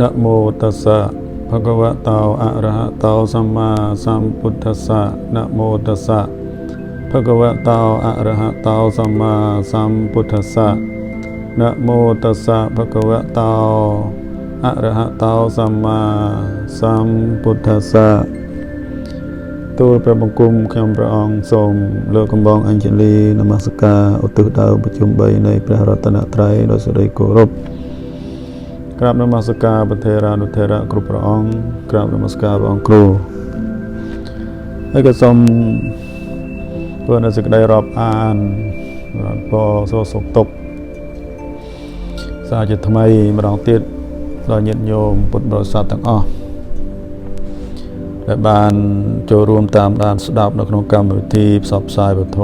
นะโมตัสสะภะคะวะโตอะระหะโตสัมมาสัมพุทธัสสะนะโมตัสสะภะคะวะโตอะระหะโตสัมมาสัมพุทธัสสะนะโมตัสสะภะคะวะโตอะระหะโตสัมមាសម្ពុទ្ធស្សៈទូលព្រះបង្គំខ្ញុំព្រះអង្គសូមលើកកំបងអញ្ជលីនមស្ការឧទ្ទិសដល់ប្រជុំ3នៃព្រះរតនត្រ័យដោយសេចក្តីគោរព ក្រាបនមស្ការប្រធេរានុធេរៈគ្រប់ព្រះអង្គក្រាបនមស្ការព្រះអង្គគ្រូហើយក៏សូមធ្វើនៅសេចក្តីរាប់អានពរសួរសុខទុក្ខសាជាថ្មីម្ដងទៀតដល់ញាតិញោមពុទ្ធបរិស័ទទាំងអស់ដែលបានចូលរួមតាមដានស្ដាប់នៅក្នុងកម្មវិធីផ្សព្វផ្សាយពធ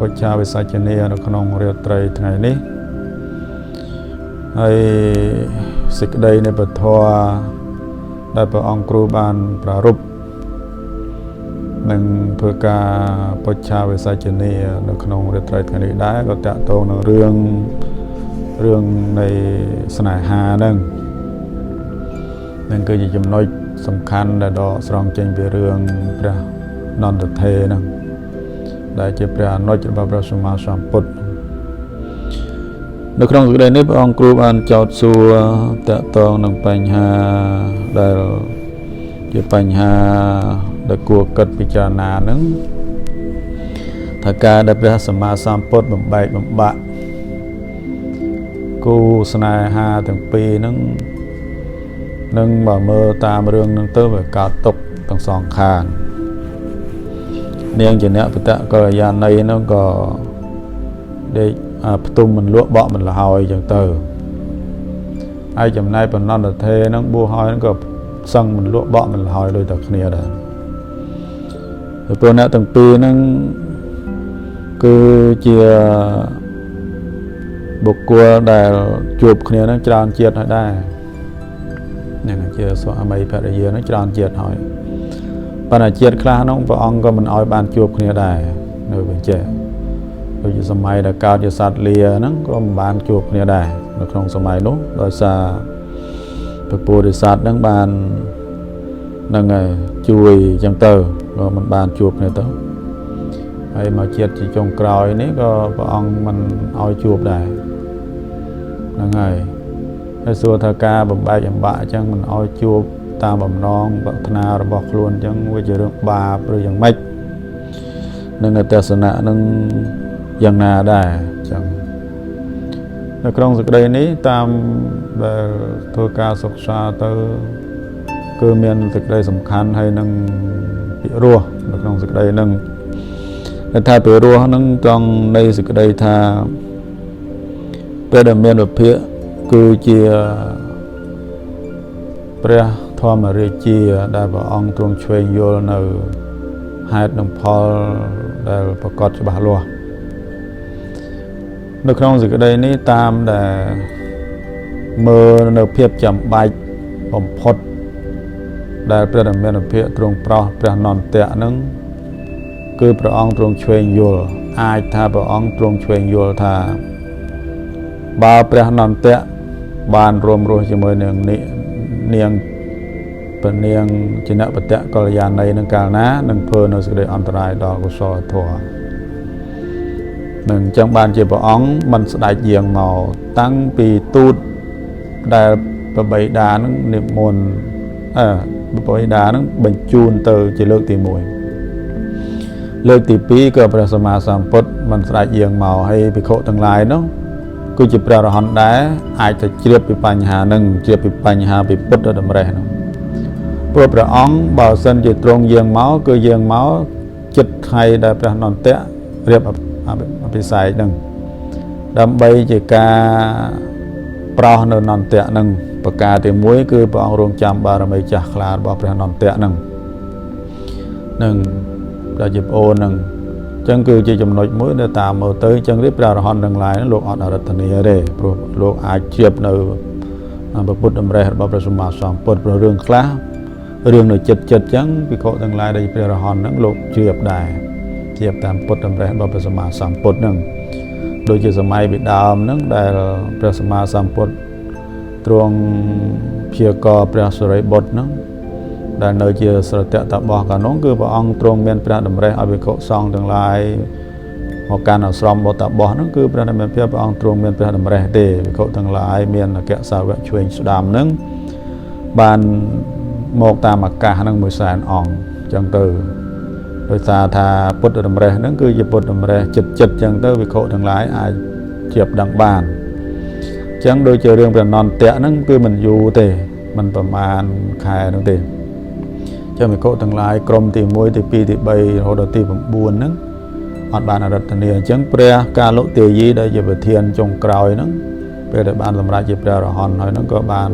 បច្ចាវិសច្ចនីនៅក្នុងរាត្រីថ្ងៃនេះ ហើយសេចក្តីនៃពធដែលព្រះអង្គគ្រូបានប្រារព្ធនឹងធ្វើការបច្ចាវិសច្ចនីនៅក្នុងរាត្រីថ្ងៃនេះដែរក៏តាក់ទងនឹងរឿងរឿងនៃស្នេហាហ្នឹងនឹងគឺជាចំណុចសំខាន់ដែលដកស្រង់ចេញពីរឿងព្រះនន្តថេហ្នឹងដែលជាព្រះអនុជរបស់ព្រះសម្មាសម្ពុទ្ធ នៅក្នុងសេចក្តីនេះព្រះអង្គគ្រូបានចោទសួរតកតងនឹងបញ្ហាដែលជាបញ្ហាដែលគួរគិតពិចារណាហ្នឹងថាការដែលព្រះសម្មាសម្ពុទ្ធបំបែកបំបាក់គូស្នេហាទាំងពីរហ្នឹងនឹងបើមើលតាមរឿងហ្នឹងទៅវាកើតទុកទាំងសងខាងនាងជាអ្នកបតកល្យាណីហ្នឹងក៏ដេក ផ្ទុំមិនលក់បក់មិនលហើយអញ្ចឹងទៅហើយចំណែកបណ្ណន្តធេហ្នឹងបួសហើយហ្នឹងក៏សឹងមិនលក់បក់មិនលហើយដូចតែគ្នាដែរពីព្រោះអ្នកទាំងពីរហ្នឹងគឺជាបុគ្គលដែលជួបគ្នានឹងច្រើនជាតិហើយដែរហ្នឹងជាស្វាមីភរិយានឹងច្រើនជាតិហើយប៉ុន្តែជាតិខ្លះនោះព្រះអង្គក៏មិនអោយបានជួបគ្នាដែរនៅវិញចេះ ដូចជាសម័យដែលកើតជាសត្វលាហ្នឹងក៏មិនបានជួបគ្នាដែរនៅក្នុងសម័យនោះដោយសារពពុរិស័ទហ្នឹងបានហ្នឹងហើយជួយអញ្ចឹងទៅក៏មិនបានជួបគ្នាទៅហើយមកជាតិជាចុងក្រោយនេះក៏ព្រះអង្គមិនអោយជួបដែរហ្នឹងហើយហើយសួរថាការបំបែកអំបាក់អញ្ចឹងមិនអោយជួបតាមបំណងប្រាថ្នារបស់ខ្លួនអញ្ចឹងវាជារឿងបាបឬយ៉ាងម៉េចនឹងទស្សនៈនឹង យ៉ាងណាដែរអញ្ចឹងនៅក្នុងសេចក្តីនេះតាមដែលធ្វើការសិក្សាទៅគឺមានសេចក្តីសំខាន់ហើយនឹងពិរោះនៅក្នុងសេចក្តីនឹងថាពិរោះនឹងត្រង់នៃសេចក្តីថាពេលដែលមានវិភាកគឺជាព្រះធម្មរាជាដែលព្រះអង្គទ្រង់ឆ្វេងយល់នៅហេតុនិងផលដែលប្រកបច្បាស់លាស់ នៅក្នុងសេចក្តីនេះតាមដែលមើលនៅភាពចាំបាច់បំផុត ដែលព្រះរាមាភិកទ្រង់ប្រោះព្រះនន្តៈនឹងគឺព្រះអង្គទ្រង់ឆ្វេងយល់អាចថាព្រះអង្គទ្រង់ឆ្វេងយល់ថាបើព្រះនន្តៈបានរួមរស់ជាមួយនឹងនាងព្រះនាងជាអ្នកបតៈកល្យាណីនឹងកាលណានឹងធ្វើនៅសេចក្តីអន្តរាយដល់កុសលធម៌ នឹងអញ្ចឹងបានជាព្រះអង្គមិនស្ដេចយាងមកតាំងពីទូតដែលប្របីតានឹងនិមន្តអឺប្របីតានឹងបញ្ជូនទៅជាលើកទី1លើកទី2ក៏ព្រះសម្មាសម្ពុទ្ធមិនស្ដេចយាងមកហើយភិក្ខុទាំងឡាយនោះគឺជាព្រះរហន្តដែរអាចទៅជ្រាបពីបញ្ហានឹងជ្រាបពីបញ្ហាពីពុទ្ធតម្រេះនោះព្រោះព្រះអង្គបើសិនជាទ្រង់យាងមកគឺយាងមកចិត្តថ្ងៃដែលព្រះនន្តៈរៀប អភិសេកនឹងដើម្បីជាការប្រោសនៅនន្តៈនឹងប្រការទី1គឺព្រះអង្គរងចាំបារមីចាស់ខ្លារបស់ព្រះនន្តៈនឹងនឹងដែលជាប្អូននឹងចឹងគឺជាចំណុចមួយដែលតាមមើលទៅចឹងនេះព្រះអរហន្តទាំងឡាយលោកអត់អរតនីទេព្រោះលោកអាចជ្រាបនៅព្រះពុទ្ធតម្រេះរបស់ព្រះសម្មាសម្ពុទ្ធព្រោះរឿងខ្លះរឿងនៅចិត្តចិត្តចឹងពិខុទាំងឡាយដែលព្រះអរហន្តហ្នឹងលោកជ្រាបដែរ ជ្រាបតាមពុទ្ធតម្រេះរបស់ព្រះសម្មាសម្ពុទ្ធហ្នឹងដូចជាសម័យពីដើមហ្នឹងដែលព្រះសម្មាសម្ពុទ្ធទ្រង់ព្យាករព្រះសិរីបុត្រហ្នឹងដែលនៅជាស្រតៈតបោះកាលនោះគឺព្រះអង្គទ្រង់មានព្រះតម្រេះឲ្យវិកុសង្ឃទាំងឡាយមកកាន់អាស្រមបតបោះហ្នឹងគឺព្រះនិមិត្តភាពព្រះអង្គទ្រង់មានព្រះតម្រេះទេវិកុទាំងឡាយមានអគ្គសាវកឆ្វេងស្ដាំហ្នឹងបានមកតាមអាកាសហ្នឹងមួយសែនអង្គអញ្ចឹងទៅ ដោយសារថាពុទ្ធតម្រេះហ្នឹងគឺជាពុទ្ធតម្រេះចិត្តចិត្តអញ្ចឹងទៅវិកុទាំងឡាយអាចជាបដឹងបានអញ្ចឹងដូចជារឿងព្រះនន្តៈហ្នឹងគឺមិនយូរទេมันប្រមាណខែហ្នឹងទេចឹងវិកុទាំងឡាយក្រុមទី1ទី2ទី3រហូតដល់ទី9ហ្នឹងអត់បានអរិទ្ធនាអញ្ចឹងព្រះកាលុទេយីដែលជាប្រធានចុងក្រោយហ្នឹងពេលដែលបានសម្រេចជាព្រះរហន្តហើយហ្នឹងក៏បាន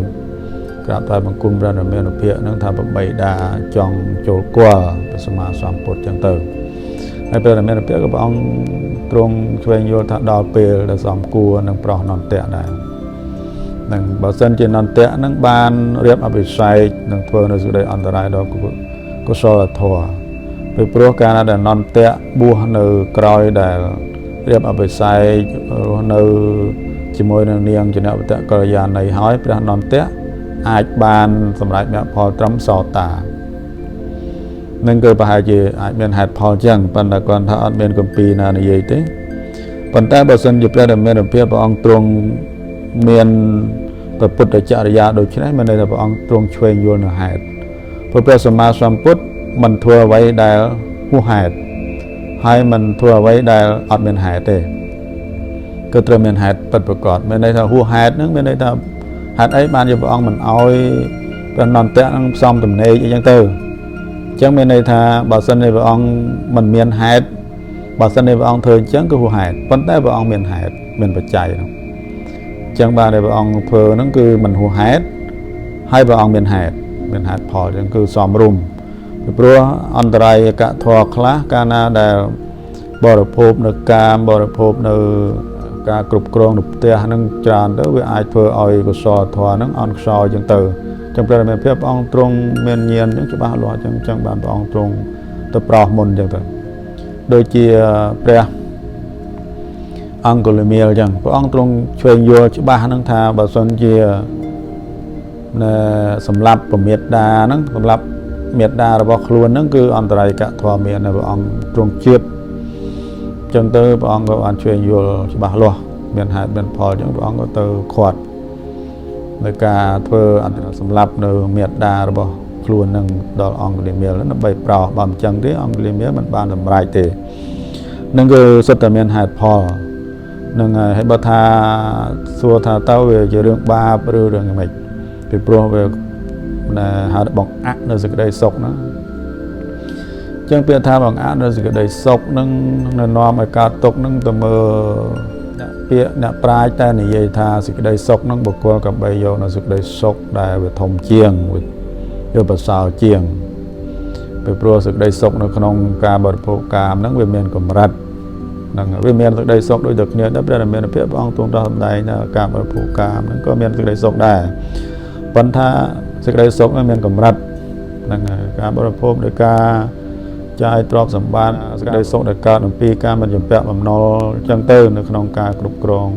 ក្រាបថ្វាយបង្គំព្រះរាមានុភាកហ្នឹងថាប្របីដាចង់ចូលគល់ព្រះសម្មាសម្ពុទ្ធអញ្ចឹងទៅហើយព្រះរាមានុភាកក៏ព្រះអង្គទ្រង់ឆ្វេងយល់ថាដល់ពេលដែលសំគួរនឹងប្រោះនន្តៈដែរនឹងបើសិនជានន្តៈនឹងបានរៀបអភិសេកនឹងធ្វើនៅសេចក្តីអន្តរាយដល់កុសលធម៌ពីព្រោះកាលដែលនន្តៈបួសនៅក្រោយដែលរៀបអភិសេករស់នៅជាមួយនឹងនាងចនវតកល្យាណីហើយព្រះនន្តៈ អាចបានសម្រេចមគ្គផលត្រឹមសោតានឹងគឺប្រហែលជាអាចមានហេតុផលចឹងប៉ុន្តែគាត់ថាអត់មានគម្ពីរណានិយាយទេប៉ុន្តែបើសិនជាព្រះដែលមានភាពព្រះអង្គទ្រង់មានព្រះពុទ្ធចរិយាដូចនេះមានន័យថាព្រះអង្គទ្រង់ឆ្វេងយល់នៅហេតុព្រោះព្រះសម្មាសម្ពុទ្ធមិនធ្វើអ្វីដែលហួសហេតុហើយមិនធ្វើអ្វីដែលអត់មានហេតុទេគឺត្រូវមានហេតុពិតប្រាកដមានន័យថាហួសហេតុហ្នឹងមានន័យថា ហេតុអីបានជាព្រះអង្គមិនអោយព្រះនន្តៈនឹងផ្សំទំនេកអីចឹងទៅអញ្ចឹងមានន័យថាបើសិនជាព្រះអង្គមិនមានហេតុបើសិនជាព្រះអង្គធ្វើអញ្ចឹងគឺហួសហេតុប៉ុន្តែព្រះអង្គមានហេតុមានបច្ច័យហ្នឹងចឹងបានដែលព្រះអង្គធ្វើហ្នឹងគឺមិនហួសហេតុហើយព្រះអង្គមានហេតុមានហេតុផលចឹងគឺសមរម្យពីព្រោះអន្តរាយកធម៌ខ្លះកាលណាដែលបរិភោគនៅកាមបរិភោគនៅ ការគ្រប់គ្រងនៅផ្ទះហ្នឹងច្រើនទៅវាអាចធ្វើឲ្យកុសលធម៌ហ្នឹងអន់ខ្សោយចឹងទៅចឹងព្រះមេភាពព្រះអង្គទ្រង់មានញាណចឹងច្បាស់លាស់ចឹងចឹងបានព្រះអង្គទ្រង់ទៅប្រោសមុនចឹងទៅដូចជាព្រះអង្គលមៀលអញ្ចឹងព្រះអង្គទ្រង់ឆ្វេងយល់ច្បាស់ហ្នឹងថាបើសិនជាសម្រាប់ពមេដាហ្នឹងសម្រាប់មេដារបស់ខ្លួនហ្នឹងគឺអន្តរាយកធម៌មានព្រះអង្គទ្រង់ជាតិអញ្ចឹងទៅព្រះអង្គក៏បានឆ្វេងយល់ច្បាស់លាស់មានហេតុមានផលអញ្ចឹងព្រះអង្គក៏ទៅខាត់នៅការធ្វើអន្តរសម្រាប់នៅមេដារបស់ខ្លួននឹងដល់អង្គលីមៀលដើម្បីប្រោសបើមិនអញ្ចឹងទេអង្គលីមៀលមិនបានសម្រេចទេនឹងគឺសុទ្ធតែមានហេតុផលនឹងហើយបើថាសួរថាតើវាជារឿងបាបឬរឿងម៉េចពីព្រោះវាណាហៅបងអាក់នៅសេចក្តីសុខហ្នឹង ចឹងពាក្យថាបងអាក់នៅសេចក្តីសុខហ្នឹងនៅនាំឲ្យកើតទុកហ្នឹងទៅមើលអ្នកពាក្យអ្នកប្រាជ្ញតែនិយាយថាសេចក្តីសុខហ្នឹងបុគ្គលក៏បីយកនៅសេចក្តីសុខដែលវាធំជាងវាប្រសើរជាងពីព្រោះសេចក្តីសុខនៅក្នុងការបរិភោគកាមហ្នឹងវាមានកម្រិតហ្នឹងវាមានសេចក្តីសុខដូចតែគ្នាដែរព្រះរាមាភិបព្រះអង្គទ្រង់ដោះសម្ដែងថាការបរិភោគកាមហ្នឹងក៏មានសេចក្តីសុខដែរប៉ុន្តែសេចក្តីសុខហ្នឹងមានកម្រិតហ្នឹងការបរិភោគដោយការ ចាយទ្រព្យសម្បត្តិសេចក្តីសុខដែលកើតអំពីការមិនចំពាក់បំណុលអញ្ចឹងទៅនៅក្នុងការគ្រប់គ្រង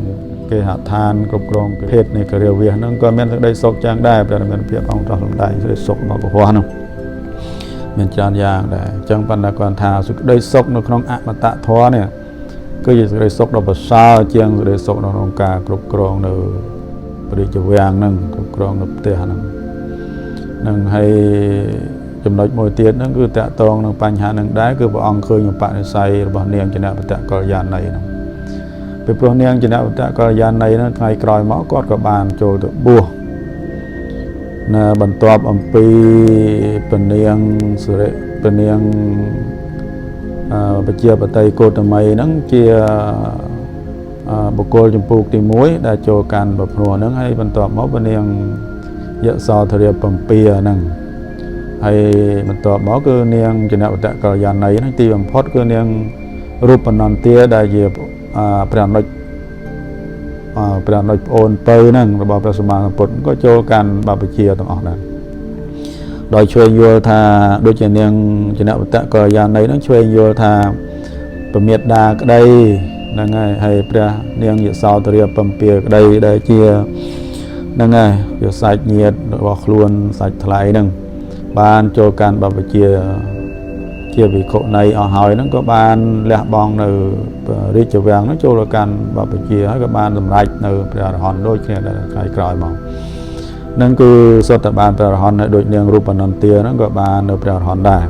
គេហដ្ឋានគ្រប់គ្រងភេទនៃករាវាសហ្នឹងក៏មានសេចក្តីសុខយ៉ាងដែរព្រះរាមាភិបអង្គដោះសម្ដែងសេចក្តីសុខរបស់ពហោះហ្នឹងមានច្រើនយ៉ាងដែរអញ្ចឹងប៉ុន្តែគាត់ថាសេចក្តីសុខនៅក្នុងអមតៈធម៌នេះគឺជាសេចក្តីសុខដ៏ប្រសើរជាងសេចក្តីសុខនៅក្នុងការគ្រប់គ្រងនៅព្រះរាជវាំងហ្នឹងគ្រប់គ្រងនៅផ្ទះហ្នឹងនឹងហើយ ចំណុចមួយទៀតហ្នឹងគឺតកតងនឹងបញ្ហានឹងដែរគឺព្រះអង្គឃើញបនិស័យរបស់នាងចនបតកល្យាណីហ្នឹងពីព្រោះនាងចនបតកល្យាណីហ្នឹងថ្ងៃក្រោយមកគាត់ក៏បានចូលទៅបួសនៅបន្ទាប់អំពីពនាងសុរិពនាងបជាបតីកោតមីហ្នឹងជាបុគ្គលចម្ពោះទី1ដែលចូលកាន់ប្រភ្នួហ្នឹងហើយបន្ទាប់មកពនាងយសោធរិយបំពៀហ្នឹង ហើយបន្ទាប់មកគឺនាងចនវតកល្យាណីហ្នឹងទីបំផុតគឺនាងរូបនន្ទាដែលជាព្រះអនុជព្រះអនុជប្អូនពៅហ្នឹងរបស់ព្រះសម្មាសម្ពុទ្ធក៏ចូលកាន់បព្វជិទាំងអស់ដែរដោយជួយយល់ថាដូចជានាងចនវតកល្យាណីហ្នឹងជួយយល់ថាពមេដាក្តីហ្នឹងហើយហើយព្រះនាងយសោទរិយបំពៀក្តីដែលជាហ្នឹងហើយវាសាច់ញាតរបស់ខ្លួនសាច់ថ្លៃហ្នឹង បានចូលកាន់បព្វជិជាវិខុនៃអស់ហើយហ្នឹងក៏បានលះបង់នៅរាជវាំងហ្នឹងចូលទៅកាន់បព្វជិហើយក៏បានសម្រេចនៅព្រះអរហន្តដូចគ្នាដែរថ្ងៃក្រោយមកហ្នឹងគឺសុទ្ធតែបានព្រះអរហន្តហើយដូចនាងរូបនន្ទាហ្នឹងក៏បាននៅព្រះអរហន្តដែរ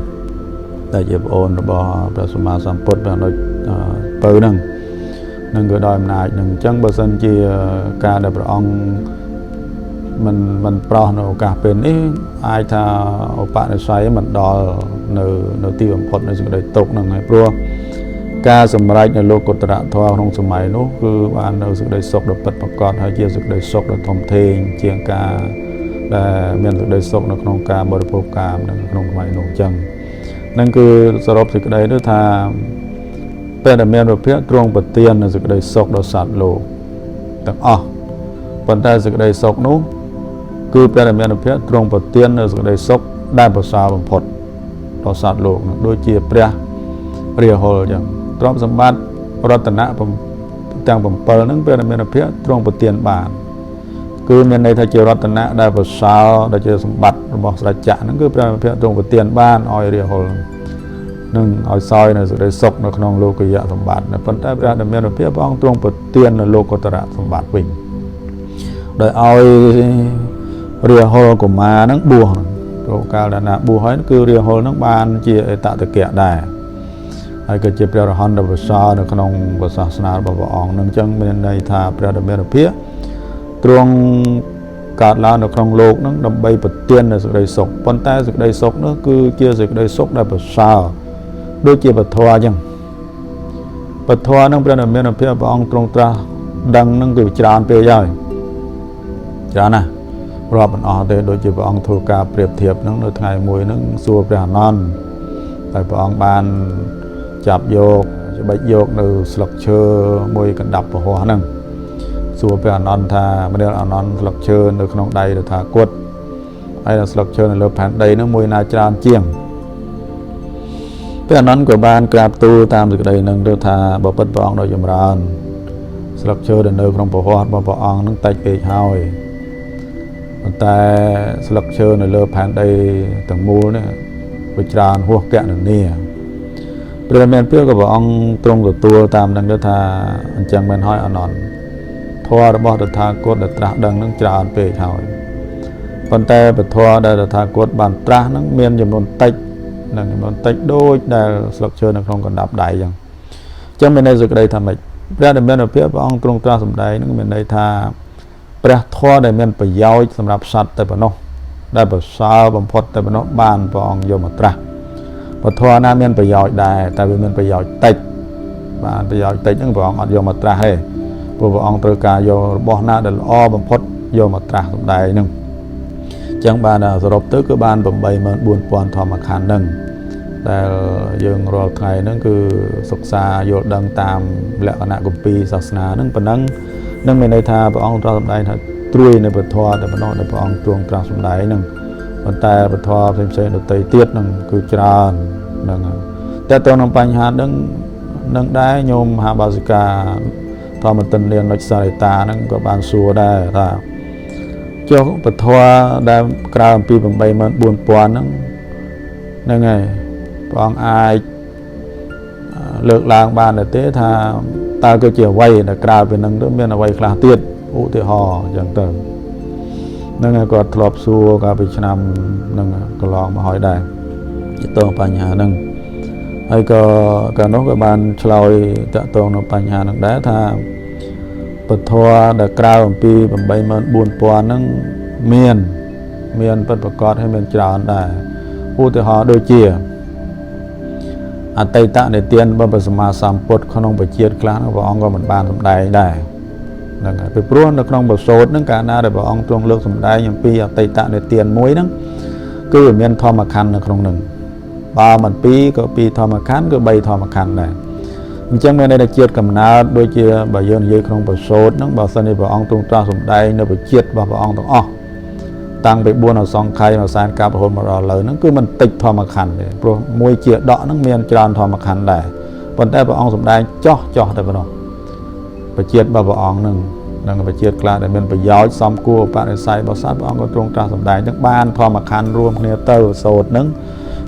ដែលជាប្អូនរបស់ព្រះសម្មាសម្ពុទ្ធព្រះអនុជពៅហ្នឹងនឹងក៏ដោយអំណាចនឹងអញ្ចឹងបើសិនជាការដែលព្រះអង្គ មិនមិនប្រោះនៅឱកាសពេលនេះអាចថាឧបនិស្ស័យមិនដល់នៅនៅទីបំផុតនៃសេចក្តីទុកហ្នឹងហើយព្រោះការសម្រេចនៅលោកុត្តរធម៌ក្នុងសម័យនោះគឺបាននៅសេចក្តីសុខដ៏ពិតប្រាកដហើយជាសេចក្តីសុខដ៏ធំធេងជាងការដែលមានសេចក្តីសុខនៅក្នុងការបរិភោគកាមនៅក្នុងសម័យនោះអញ្ចឹងហ្នឹងគឺសរុបសេចក្តីទៅថាពេលដែលមានវិភាកទ្រង់ប្រទាននៅសេចក្តីសុខដល់សត្វលោកទាំងអស់ប៉ុន្តែសេចក្តីសុខនោះ គឺព្រះរាមានុភាពទ្រង់ប្រទាននៅសេចក្តីសុខដែលប្រសើរបំផុតដល់សត្វលោកនឹងដូចជាព្រះរាហុលអញ្ចឹងទ្រព្យសម្បត្តិរតនៈទាំង7ហ្នឹងព្រះរាមានុភាពទ្រង់ប្រទានបានគឺមានន័យថាជារតនៈដែលប្រសើរដែលជាសម្បត្តិរបស់ស្ដេចចក្រហ្នឹងគឺព្រះរាមានុភាពទ្រង់ប្រទានបានឲ្យរាហុលនឹងឲ្យសោយនៅសេចក្តីសុខនៅក្នុងលោកយៈសម្បត្តិប៉ុន្តែព្រះរាមានុភាពព្រះអង្គទ្រង់ប្រទាននៅលោកុត្តរសម្បត្តិវិញដោយឲ្យ រាហុលកុមារហ្នឹងបួសព្រោះកាលដែលណាបួសហើយគឺរាហុលហ្នឹងបានជាអតតកៈដែរហើយក៏ជាព្រះរហន្តប្រសើរនៅក្នុងសាសនារបស់ព្រះអង្គនឹងអញ្ចឹងមានន័យថាព្រះដមេរភិទ្រង់កើតឡើងនៅក្នុងโลกហ្នឹងដើម្បីប្រទាននូវសេចក្តីសុខប៉ុន្តែសេចក្តីសុខនោះគឺជាសេចក្តីសុខដែលប្រសើរដូចជាពធអញ្ចឹងពធហ្នឹងព្រះដមេរភិព្រះអង្គទ្រង់ត្រាស់ដឹងហ្នឹងគឺច្រើនពេកហើយច្រើនណាស់ រាប់មិនអស់ទេដូចជាព្រះអង្គធ្វើការប្រៀបធៀបហ្នឹងនៅថ្ងៃមួយហ្នឹងសួរព្រះអនន្តតែព្រះអង្គបានចាប់យកច្បិចយកនៅស្លឹកឈើមួយកណ្ដាប់ពហោះហ្នឹងសួរព្រះអនន្តថាមនាលអនន្តស្លឹកឈើនៅក្នុងដៃទៅថាគត់ហើយស្លឹកឈើនៅលើផែនដីហ្នឹងមួយណាច្រើនជាងព្រះអនន្តក៏បានក្រាបទូលតាមសេចក្តីនឹងទៅថាបបិទ្ធព្រះអង្គដ៏ចម្រើនស្លឹកឈើដែលនៅក្នុងពហោះរបស់ព្រះអង្គនឹងតិចពេកហើយ ប៉ុន្តែស្លឹកឈើនៅលើផែនដីទាំងមូលនេះវាច្រើនហួសកណនីព្រះមានព្រះក៏ព្រះអង្គទ្រង់ទទួលតាមនឹងទៅថាអញ្ចឹងមិនហើយអនន្តធម៌របស់តថាគតដែលត្រាស់ដឹងនឹងច្រើនពេកហើយប៉ុន្តែពធដែលតថាគតបានត្រាស់នឹងមានចំនួនតិចនឹងចំនួនតិចដូចដែលស្លឹកឈើនៅក្នុងកណ្ដាប់ដៃអញ្ចឹងអញ្ចឹងមានន័យសេចក្តីថាម៉េចព្រះដែលមានភាពព្រះអង្គទ្រង់ត្រាស់សម្ដែងនឹងមានន័យថា ព្រះធម៌ដែលមានប្រយោជន៍សម្រាប់សត្វតែប៉ុណ្ណោះដែលប្រសើរបំផុតតែប៉ុណ្ណោះបានព្រះអង្គយកមកត្រាស់ពធណាមានប្រយោជន៍ដែរតែវាមានប្រយោជន៍តិចបានប្រយោជន៍តិចហ្នឹងព្រះអង្គអត់យកមកត្រាស់ទេព្រោះព្រះអង្គត្រូវការយករបស់ណាដែលល្អបំផុតយកមកត្រាស់សម្ដែងហ្នឹងអញ្ចឹងបានសរុបទៅគឺបាន84000ធម្មខណ្ឌហ្នឹងដែលយើងរាល់ថ្ងៃហ្នឹងគឺសិក្សាយល់ដឹងតាមលក្ខណៈគម្ពីរសាសនាហ្នឹងប៉ុណ្ណឹង នឹងមានន័យថាព្រះអង្គត្រាស់សម្ដែងថាត្រួយនៅពធតែប៉ុណ្ណោះដែលព្រះអង្គទ្រង់ត្រាស់សម្ដែងនឹងប៉ុន្តែពធផ្សេងផ្សេងដទៃទៀតនឹងគឺច្រើននឹងតែទៅក្នុងបញ្ហានឹងនឹងដែរញោមមហាបាសិកាធម្មទិននាងនុចសារិតាហ្នឹងក៏បានសួរដែរថាចុះពធដែលក្រៅអំពី84000ហ្នឹងហ្នឹងហើយព្រះអង្គអាចលើកឡើងបានទេថា តើគឺជាអ្វីដែលក្រៅពីនឹងទៅមានអ្វីខ្លះទៀតឧទាហរណ៍អញ្ចឹងទៅនឹងគាត់ធ្លាប់សួរកាលពីឆ្នាំនឹងកន្លងមកហើយដែរទាក់ទងបញ្ហាហ្នឹងហើយក៏កាលនោះក៏បានឆ្លើយតាក់ទងនៅបញ្ហាហ្នឹងដែរថាពធដែលក្រៅអំពី84000ហ្នឹងមាន មានពិតប្រកបហើយមានច្រើនដែរឧទាហរណ៍ដូចជា អតីតនិទានរបស់ព្រះសម្មាសម្ពុទ្ធក្នុងបជាតិខ្លះនោះព្រះអង្គក៏មិនបានសម្ដែងដែរហ្នឹងហើយពីព្រោះនៅក្នុងបសោតហ្នឹងកាលណាដែលព្រះអង្គទ្រង់លើកសម្ដែងអំពីអតីតនិទានមួយហ្នឹងគឺមានធម្មខណ្ឌនៅក្នុងហ្នឹងបើមិនពីរក៏ពីរធម្មខណ្ឌគឺ3ធម្មខណ្ឌដែរអញ្ចឹងមានន័យថាជាតិកំណើតដូចជាបើយើងនិយាយក្នុងបសោតហ្នឹងបើសិនជាព្រះអង្គទ្រង់ត្រាស់សម្ដែងនៅបជាតិរបស់ព្រះអង្គទាំងអស់ តាំងពី4អសង្ខ័យមកសែនកាប់រហូតមកដល់ឥឡូវហ្នឹងគឺមិនតិចធម្មខណ្ឌទេព្រោះមួយជាដកហ្នឹងមានច្រើនធម្មខណ្ឌដែរប៉ុន្តែព្រះអង្គសម្ដែងចោះចោះតែប៉ុណ្ណោះបជាតិរបស់ព្រះអង្គហ្នឹងនិងវិជាតិខ្លះដែលមានប្រយោជន៍សំគួរបរិស័យរបស់សត្វព្រះអង្គក៏ទ្រង់ត្រាស់សម្ដែងទាំងបានធម្មខណ្ឌរួមគ្នាទៅសូត្រនឹង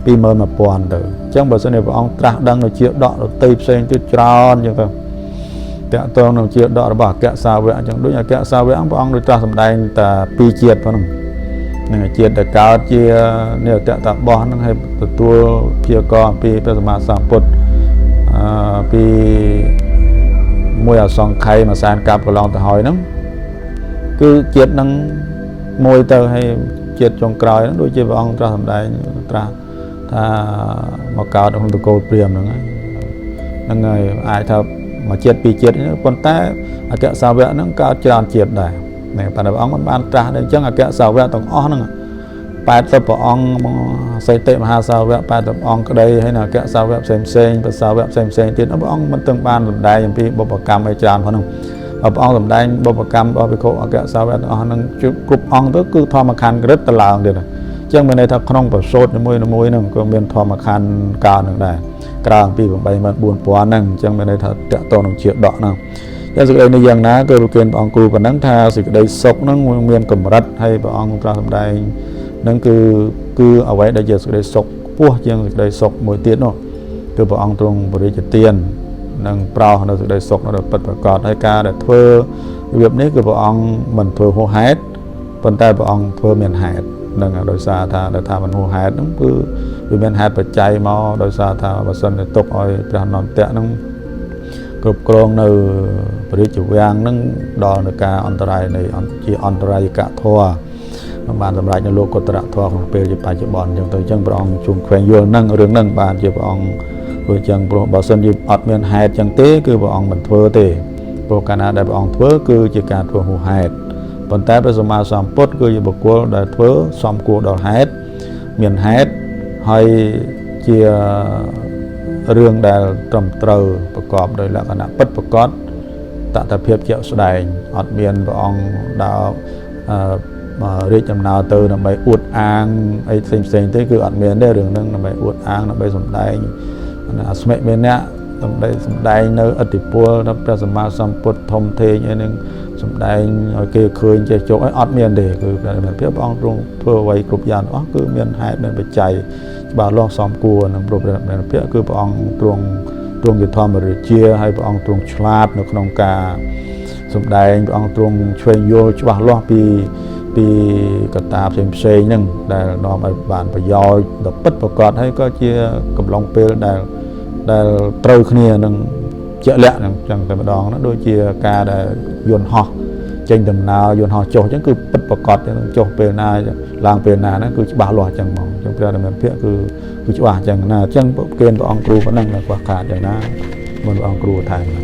21000ទៅអញ្ចឹងបើសិនជាព្រះអង្គត្រាស់ដឹងនៅជាដករតីផ្សេងទៀតច្រើនអញ្ចឹងទៅតកតងនឹងជាដករបស់អគ្គសាវកអញ្ចឹងដូចអគ្គសាវកព្រះអង្គដូចត្រាស់សម្ដែងតែពីរជាតិប៉ុណ្ណឹង នឹងជាតិដែលកើតជានិតតបោះហ្នឹងឲ្យទទួលជាកអំពីព្រះសម្មាសម្ពុទ្ធអឺពីមួយអសង្ខ័យមួយសែនកាប់កន្លងទៅហើយហ្នឹងគឺជាតិហ្នឹងមួយទៅឲ្យជាតិចុងក្រោយហ្នឹងដូចជាព្រះអង្គត្រាស់សម្ដែងត្រាស់ថាមកកើតក្នុងតកូលព្រាមហ្នឹងហើយហ្នឹងហើយអាចថាមួយជាតិពីរជាតិហ្នឹងប៉ុន្តែអគ្គសាវកហ្នឹងកើតច្រើនជាតិដែរ នេះប៉ុន្តែព្រះអង្គមិនបានត្រាស់ដែរអញ្ចឹងអគ្គសាវកទាំងអស់ហ្នឹង80ព្រះអង្គសីតិមហាសាវក80អង្គក្តីហើយនៅអគ្គសាវកផ្សេងផ្សេងភាសាវកផ្សេងផ្សេងទៀតព្រះអង្គមិនទាំងបានសម្ដែងអំពីបុព្វកម្មឲ្យច្រើនផងហ្នឹងព្រះអង្គសម្ដែងបុព្វកម្មរបស់ភិក្ខុអគ្គសាវកទាំងអស់ហ្នឹងគ្រប់អង្គទៅគឺធម្មខណ្ឌក្រិតទៅឡើងទៀតចឹងមានន័យថាក្នុងប្រសូតនីមួយៗហ្នឹងក៏មានធម្មខណ្ឌកាលហ្នឹងដែរក្រៅអំពី84000ហ្នឹងអញ្ចឹងមានន័យថាតកតនឹងជាដកហ្នឹង យ៉ាងសេចក្តីនេះយ៉ាងណាក៏រូបគេព្រះអង្គគ្រូប៉ុណ្ណឹងថាសេចក្តីសុខហ្នឹងមានកម្រិតហើយព្រះអង្គត្រាស់សម្ដែងនឹងគឺគឺអ្វីដែលជាសេចក្តីសុខពោះជាងសេចក្តីសុខមួយទៀតនោះគឺព្រះអង្គទ្រង់បរិជ្ជទាននិងប្រោសនៅសេចក្តីសុខនៅពិតប្រកបហើយការដែលធ្វើរបៀបនេះគឺព្រះអង្គមិនធ្វើហួសហេតុប៉ុន្តែព្រះអង្គធ្វើមានហេតុនឹងដោយសារថាដែលថាមិនហួសហេតុហ្នឹងគឺវាមានហេតុបច្ច័យមកដោយសារថាបើសិនតែទុកឲ្យព្រះនន្តៈហ្នឹងគ្រប់គ្រងនៅ ពរិជ្ជវាំងហ្នឹងដល់នៅការអន្តរាយនៃជាអន្តរាយកធម៌បានសម្រេចនៅលោកកុត្រធម៌ក្នុងពេលជាបច្ចុប្បន្នអញ្ចឹងទៅអញ្ចឹងព្រះអង្គជួងខ្វែងយល់នឹងរឿងហ្នឹងបានជាព្រះអង្គព្រោះអញ្ចឹងព្រោះបើសិនជាអត់មានហេតុអញ្ចឹងទេគឺព្រះអង្គមិនធ្វើទេព្រោះកាលណាដែលព្រះអង្គធ្វើគឺជាការធ្វើហួសហេតុប៉ុន្តែព្រះសម្មាសម្ពុទ្ធគឺជាបុគ្គលដែលធ្វើសំគួរដល់ហេតុមានហេតុហើយជារឿងដែលត្រឹមត្រូវប្រកបដោយលក្ខណៈពិតប្រកប តតភាពជាក់ស្ដែងអត់មានព្រះអង្គដើររាជដំណើរទៅដើម្បីអួតអាងអីផ្សេងផ្សេងទេគឺអត់មានទេរឿងហ្នឹងដើម្បីអួតអាងដើម្បីសំដែងអស្មិមេនៈដើម្បីសំដែងនៅអតិពលដល់ព្រះសម្មាសម្ពុទ្ធធំធេងអីហ្នឹងសំដែងឲ្យគេឃើញចេះជោគឲ្យអត់មានទេគឺព្រះមានភាពព្រះអង្គទ្រង់ធ្វើអ្វីគ្រប់យ៉ាងអស់គឺមានហេតុមានបច្ច័យច្បាស់លាស់សមគួរនឹងប្រព្រះមានភាពគឺព្រះអង្គទ្រង់ ទ្រង់ជាធម្មរាជាហើយព្រះអង្គទ្រង់ឆ្លាតនៅក្នុងការសំដែងព្រះអង្គទ្រង់ឆ្វេងយល់ច្បាស់លាស់ពីពីកត្តាផ្សេងផ្សេងហ្នឹងដែលនាំឲ្យបានប្រយោជន៍ដល់ពិតប្រកបហើយក៏ជាកំឡុងពេលដែលដែលត្រូវគ្នានឹងជាក់លាក់ហ្នឹងចឹងតែម្ដងហ្នឹងដូចជាការដែលយន្តហោះចេញដំណើរយន្តហោះចុះអញ្ចឹងគឺពិតប្រកបចឹងចុះពេលណា ឡើងពេលណាហ្នឹងគឺច្បាស់លាស់ចឹងហ្មងចឹងព្រះរាមាភិកគឺគឺច្បាស់ចឹងណាអញ្ចឹងគេព្រះអង្គគ្រូប៉ុណ្ណឹងខ្វះខាតចឹងណាមុនព្រះអង្គគ្រូថែមណា